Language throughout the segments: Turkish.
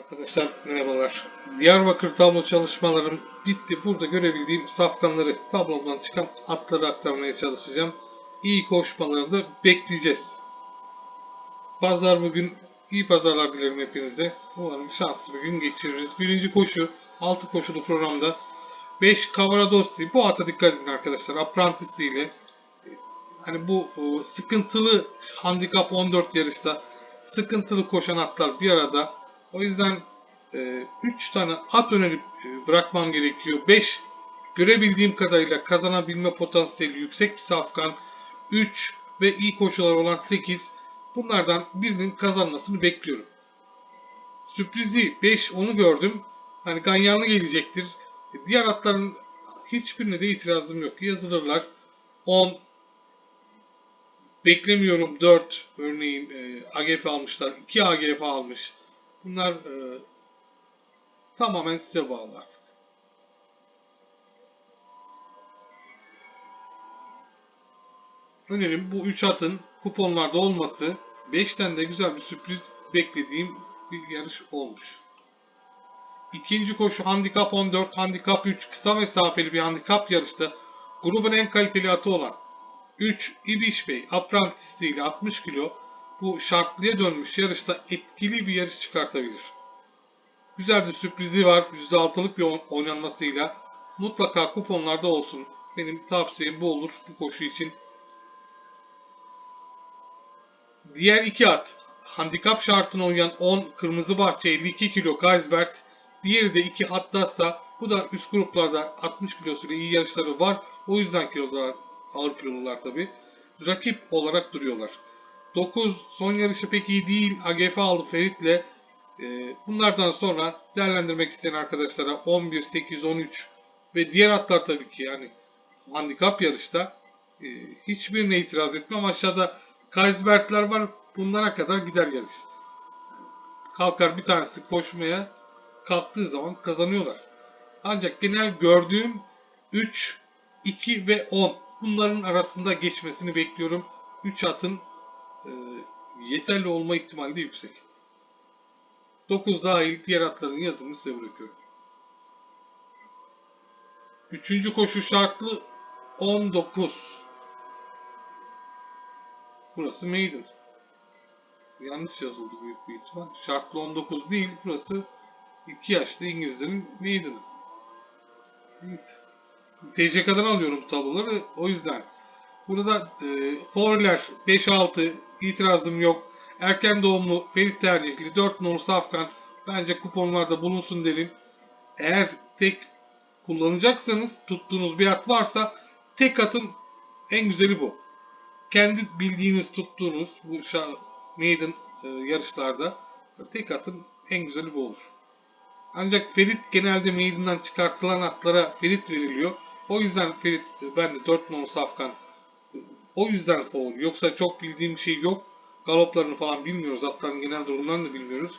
Arkadaşlar merhabalar. Diyarbakır tablo çalışmalarım bitti. Burada görebildiğim safkanları, tablomdan çıkan atları aktarmaya çalışacağım. İyi koşmaları da bekleyeceğiz. Pazar bugün iyi pazarlar dilerim hepinize. Umarım şanslı bir gün geçiririz. Birinci koşu, 6 koşulu programda 5 Cavaradossi. Bu ata dikkat edin arkadaşlar. Apprentice ile hani bu sıkıntılı handikap 14 yarışta sıkıntılı koşan atlar bir arada. O yüzden 3 tane at önerip e, bırakmam gerekiyor. 5 görebildiğim kadarıyla kazanabilme potansiyeli yüksek bir safkan. 3 ve iyi koşular olan 8. Bunlardan birinin kazanmasını bekliyorum. Sürprizi 5 onu gördüm. Hani ganyanlı gelecektir. Diğer atların hiçbirine de itirazım yok. Yazılırlar. 10 beklemiyorum 4 örneğin e, AGF almışlar. 2 AGF almış. Bunlar e, tamamen size bağlı artık. Önerim bu 3 atın kuponlarda olması 5'ten de güzel bir sürpriz beklediğim bir yarış olmuş. İkinci koşu handikap 14, handikap 3 kısa mesafeli bir handikap yarışta grubun en kaliteli atı olan 3 İbiş Bey Apprentice ile 60 kilo bu şartlıya dönmüş yarışta etkili bir yarış çıkartabilir. Güzel bir sürprizi var. %6'lık bir oyn- oynanmasıyla. Mutlaka kuponlarda olsun. Benim tavsiyem bu olur bu koşu için. Diğer iki at. Handikap şartına uyan 10 Kırmızı Bahçe 52 kilo Kaisbert. Diğeri de 2 Haddasa. Bu da üst gruplarda 60 kilosuyla iyi yarışları var. O yüzden kilolar ağır kilolular tabi. Rakip olarak duruyorlar. 9 son yarışı pek iyi değil. AGF aldı Ferit'le. Ee, bunlardan sonra değerlendirmek isteyen arkadaşlara 11, 8, 13 ve diğer atlar tabii ki yani handikap yarışta e, hiçbirine itiraz etmem. Aşağıda Kaisbertler var. Bunlara kadar gider yarış. Kalkar bir tanesi koşmaya kalktığı zaman kazanıyorlar. Ancak genel gördüğüm 3, 2 ve 10 bunların arasında geçmesini bekliyorum. 3 atın e, yeterli olma ihtimali de yüksek. 9 dahil diğer atların yazımını size bırakıyorum. Üçüncü koşu şartlı 19. Burası maiden. Yanlış yazıldı büyük bir ihtimal. Şartlı 19 değil. Burası 2 yaşlı İngilizlerin maiden'ı. Neyse. TCK'dan alıyorum tabloları. O yüzden. Burada e, Forler 5-6 itirazım yok. Erken doğumlu Ferit tercihli 4 nolu Safkan bence kuponlarda bulunsun derim. Eğer tek kullanacaksanız tuttuğunuz bir at varsa tek atın en güzeli bu. Kendi bildiğiniz tuttuğunuz bu maiden e, yarışlarda tek atın en güzeli bu olur. Ancak Ferit genelde maiden'dan çıkartılan atlara Ferit veriliyor. O yüzden Ferit e, ben de 4 nolu Safkan o yüzden favori. Yoksa çok bildiğim bir şey yok. Galoplarını falan bilmiyoruz. Atların genel durumlarını da bilmiyoruz.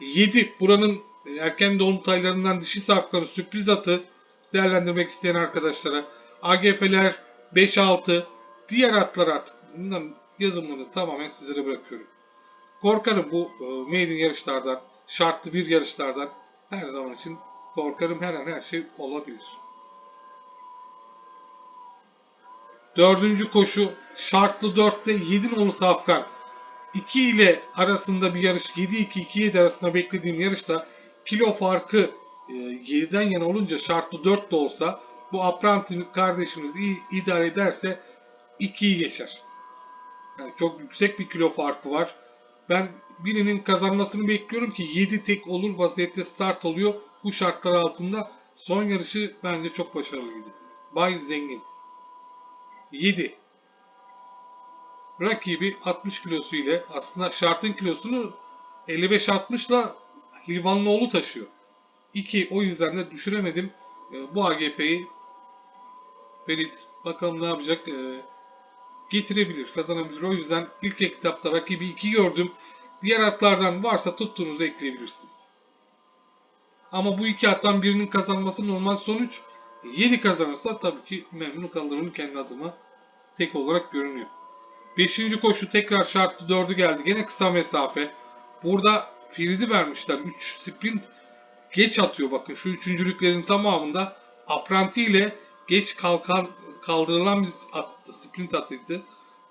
7. Buranın erken doğum taylarından dişi safkanı sürpriz atı değerlendirmek isteyen arkadaşlara. AGF'ler 5-6. Diğer atlar artık. Bunların yazımını tamamen sizlere bırakıyorum. Korkarım bu e, maiden yarışlardan, şartlı bir yarışlardan her zaman için korkarım her an her şey olabilir. Dördüncü koşu şartlı 4'te 7 nolu Safkan. 2 ile arasında bir yarış 7-2-2-7 arasında beklediğim yarışta kilo farkı e, 7'den yana olunca şartlı 4 de olsa bu Apprenti kardeşimiz iyi idare ederse 2'yi geçer. Yani çok yüksek bir kilo farkı var. Ben birinin kazanmasını bekliyorum ki 7 tek olur vaziyette start oluyor. Bu şartlar altında son yarışı bence çok başarılıydı. Bay Zengin. 7. Rakibi 60 kilosu ile aslında şartın kilosunu 55-60 ile Livanlıoğlu taşıyor. 2. O yüzden de düşüremedim. E, Bu AGF'yi Ferit bakalım ne yapacak. E, Getirebilir, kazanabilir. O yüzden ilk etapta rakibi 2 gördüm. Diğer atlardan varsa tuttuğunuzu ekleyebilirsiniz. Ama bu iki attan birinin kazanması normal sonuç. 7 kazanırsa tabii ki memnun kalırım kendi adıma. Tek olarak görünüyor. 5. koşu tekrar şartlı 4'ü geldi. Gene kısa mesafe. Burada Ferit'i vermişler. 3 sprint geç atıyor bakın. Şu üçüncülüklerin tamamında apranti ile geç kalkan kaldırılan bir attı. Sprint atıydı.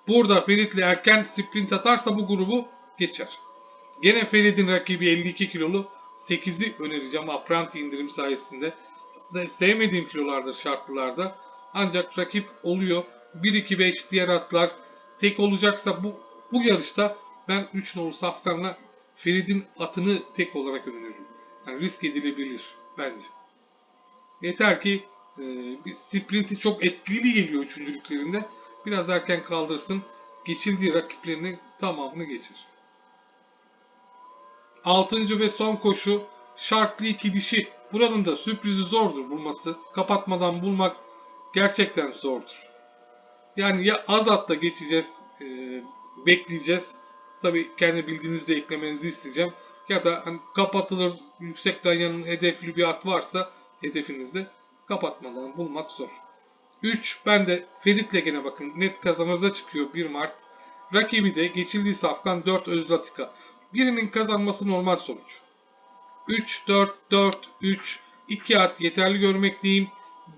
Burada Ferit'le erken sprint atarsa bu grubu geçer. Gene Ferit'in rakibi 52 kilolu 8'i önereceğim apranti indirim sayesinde. Sevmediğim kilolardır şartlılarda. Ancak rakip oluyor. 1-2-5 diğer atlar tek olacaksa bu bu yarışta ben 3 nolu Safkan'la Ferit'in atını tek olarak öneririm. Yani risk edilebilir bence. Yeter ki e, sprinti çok etkili geliyor üçüncülüklerinde. Biraz erken kaldırsın. Geçildiği rakiplerinin tamamını geçir. Altıncı ve son koşu şartlı iki dişi. Buranın da sürprizi zordur bulması. Kapatmadan bulmak gerçekten zordur. Yani ya az atla geçeceğiz, e, bekleyeceğiz. Tabii kendi bildiğinizde eklemenizi isteyeceğim. Ya da hani kapatılır yüksek ganyanın hedefli bir at varsa hedefinizde kapatmadan bulmak zor. 3 ben de Ferit'le gene bakın net kazanırda çıkıyor 1 Mart. Rakibi de geçildiği safkan 4 Özlatika. Birinin kazanması normal sonuç. 3 4 4 3 2 at yeterli görmekteyim.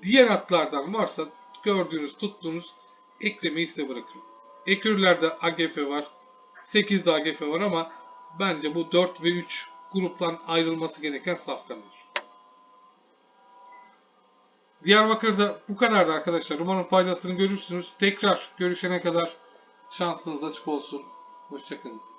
Diğer atlardan varsa gördüğünüz tuttuğunuz eklemeyi size bırakırım. Ekürlerde AGF var. 8 de AGF var ama bence bu 4 ve 3 gruptan ayrılması gereken safkanlar. Diyarbakır'da bu kadardı arkadaşlar. Umarım faydasını görürsünüz. Tekrar görüşene kadar şansınız açık olsun. Hoşçakalın.